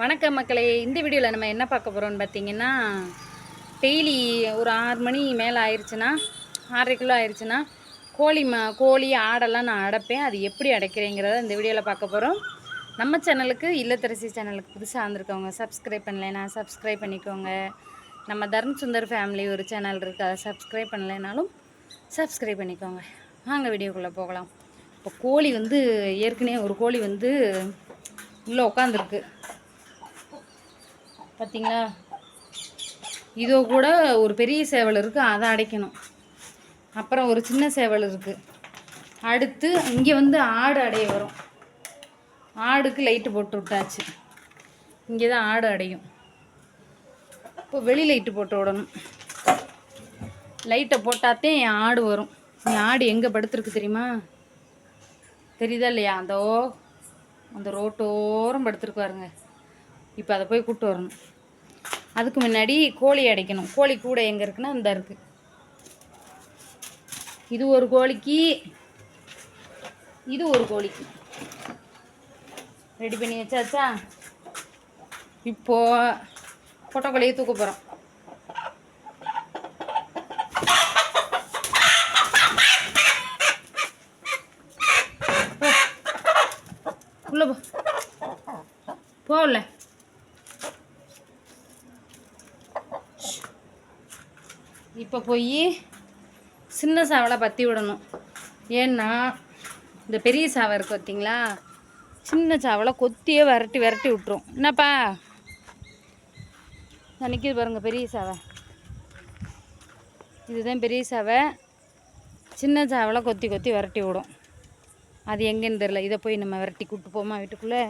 வணக்கம் மக்களே. இந்த வீடியோவில் நம்ம என்ன பார்க்க போகிறோம்னு பார்த்தீங்கன்னா டெய்லி ஒரு ஆறு மணி மேலே ஆயிடுச்சுன்னா ஆறரை கிலோ ஆயிடுச்சுன்னா கோழி ம கோழி ஆடெல்லாம் நான் அடைப்பேன். அது எப்படி அடைக்கிறேங்கிறத இந்த வீடியோவில் பார்க்க போகிறோம் நம்ம சேனலுக்கு இல்லத்தரசி சேனலுக்கு புதுசாக வந்திருக்கவங்க சப்ஸ்கிரைப் பண்ணலைன்னா சப்ஸ்கிரைப் பண்ணிக்கோங்க. நம்ம தர்ம சுந்தர் ஃபேமிலி ஒரு சேனல் இருக்குது அதை சப்ஸ்கிரைப் பண்ணலைனாலும் சப்ஸ்கிரைப் பண்ணிக்கோங்க. வாங்க வீடியோக்குள்ளே போகலாம். இப்போ கோழி வந்து ஏற்கனவே ஒரு கோழி வந்து உள்ளே உட்காந்துருக்கு பார்த்தீங்களா இதோ கூட ஒரு பெரிய சேவல் இருக்குது அதை அடைக்கணும். அப்புறம் ஒரு சின்ன சேவல் இருக்குது அடுத்து இங்கே வந்து ஆடு அடைய வரும். ஆடுக்கு லைட்டு போட்டு விட்டாச்சு. இங்கே தான் ஆடு அடையும். இப்போ வெளி லைட்டு போட்டு விடணும். லைட்டை போட்டாத்தே என் ஆடு வரும். என் ஆடு எங்கே படுத்துருக்கு தெரியுமா? தெரியுதா இல்லையா? அதோ அந்த ரோட்டோரம் படுத்துருக்கு பாருங்க. இப்போ அதை போய் கூப்பிட்டு வரணும். அதுக்கு முன்னாடி கோழி அடைக்கணும். கோழி கூட எங்கே இருக்குன்னா இந்த இருக்குது இது ஒரு கோழிக்கு இது ஒரு கோழிக்கு. ரெடி பண்ணி வச்சாச்சா? இப்போது பொட்டக்கோழியை தூக்க போகிறோம் உள்ள போ போகல இப்போ போய் சின்ன சாவலை பற்றி விடணும். ஏன்னா இந்த பெரிய சாவை இருக்கு பார்த்தீங்களா சின்ன சாவலை கொத்தியே விரட்டி விரட்டி விட்டுரும். என்னப்பா? நினைக்கிது பாருங்கள் பெரிய சாவை. இதுதான் பெரிய சாவை. சின்ன சாவலை கொத்தி கொத்தி விரட்டி விடும். அது எங்கேன்னு தெரில இதை போய் நம்ம விரட்டி கூப்பிட்டு போமா வீட்டுக்குள்ளே?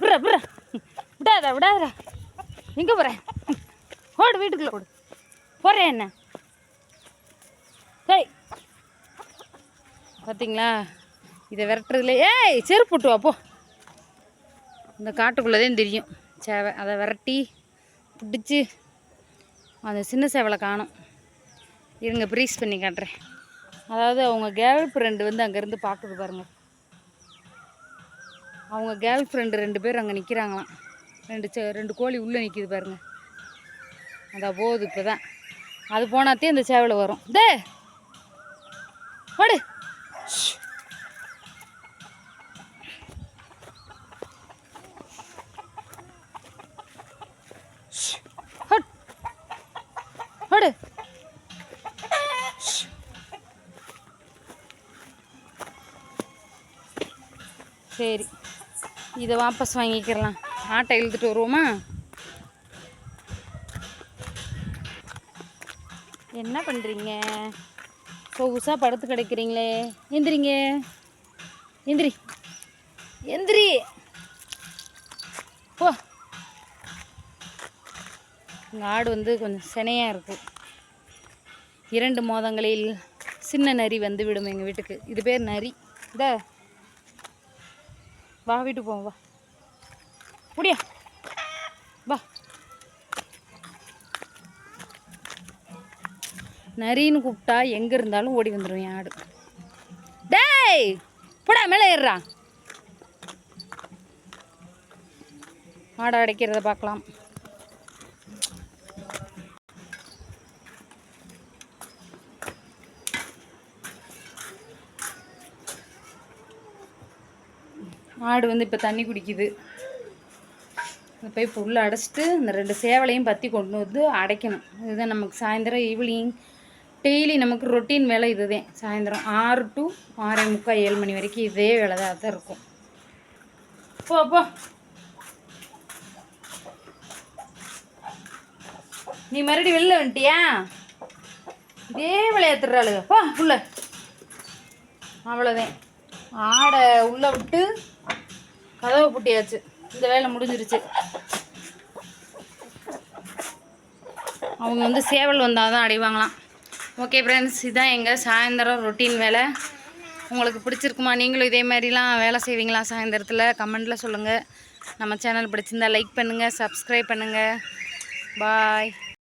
புற புற புற விடாத விடாத எங்கே போகிறேன் ஓடு வீட்டுக்குள்ளே ஓடு. போகிறேன் என்ன? ஏய் பார்த்தீங்களா இதை விரட்டுறதுல ஏய் செருப்பு விட்டு வா போ. இந்த காட்டுக்குள்ளதே தான் தெரியும் சேவை. அதை விரட்டி பிடிச்சி அந்த சின்ன சேவலை காணும். இருங்க ப்ரீஸ் பண்ணி காட்டுறேன். அதாவது அவங்க கேர்ள் ஃப்ரெண்டு வந்து அங்கேருந்து பார்க்குது பாருங்க. அவங்க கேர்ள் ஃப்ரெண்டு ரெண்டு பேர் அங்கே நிற்கிறாங்களாம் ரெண்டு சே ரெண்டு கோழி உள்ளே நிற்கிது பாருங்க. அதான் போகுது இப்போ தான் அது போனாத்தே இந்த சேவலை வரும். டே! ஓடு ஹட் ஓடு சரி. இதை வாபஸ் வாங்கிக்கிறலாம் ஆட்டை இழுத்துட்டு வருவோமா? என்ன பண்ணுறீங்க சொகுசாக படுத்து கிடைக்கிறீங்களே. எந்திரிங்க. எந்திரி. எந்திரி. போ. எங்கள் ஆடு வந்து கொஞ்சம் சினையாக இருக்கும் இரண்டு மோதங்களில் சின்ன நரி வந்து விடும் எங்கள் வீட்டுக்கு. இது பேர் நரி. இந்த வா வீட்டு போவோம் வா. முடியா? வா. நரின்னு கூப்பிட்டா எங்கே இருந்தாலும் ஓடி வந்துடும் என் ஆடு. டேய் போடா மேலே ஏறுறா ஆடை அடைக்கிறத பார்க்கலாம். ஆடு வந்து இப்போ தண்ணி குடிக்குது. இதை போய் இப்போ அடைச்சிட்டு இந்த ரெண்டு சேவலையும் பற்றி கொண்டு வந்து அடைக்கணும். இதுதான் நமக்கு சாயந்தரம் ஈவினிங் டெய்லி நமக்கு ரொட்டீன் வேலை இதுதான் சாயந்தரம் ஆறு டு ஆறே முக்கால் ஏழு மணி வரைக்கும் இதே வேலை தான் தான் இருக்கும். போ போ. நீ மறுபடியும் வெளில வந்துட்டியா? இதே விளையாத்துறாளுங்க போ உள்ள. அவ்வளோதான் ஆடை உள்ளே விட்டு கதவை பூட்டியாச்சு. இந்த வேலை முடிஞ்சிருச்சு. அவங்க வந்து சேவல் வந்தால் தான் அடைவாங்களாம். ஓகே ஃப்ரெண்ட்ஸ் இதுதான் எங்கள் சாயந்தரம் ரொட்டீன் வேலை. உங்களுக்கு பிடிச்சிருக்குமா? நீங்களும் இதே மாதிரிலாம் வேலை செய்வீங்களா சாயந்தரத்தில்? கமெண்டில் சொல்லுங்கள் நம்ம சேனல் பிடிச்சிருந்தா லைக் பண்ணுங்கள் சப்ஸ்கிரைப் பண்ணுங்கள் பாய்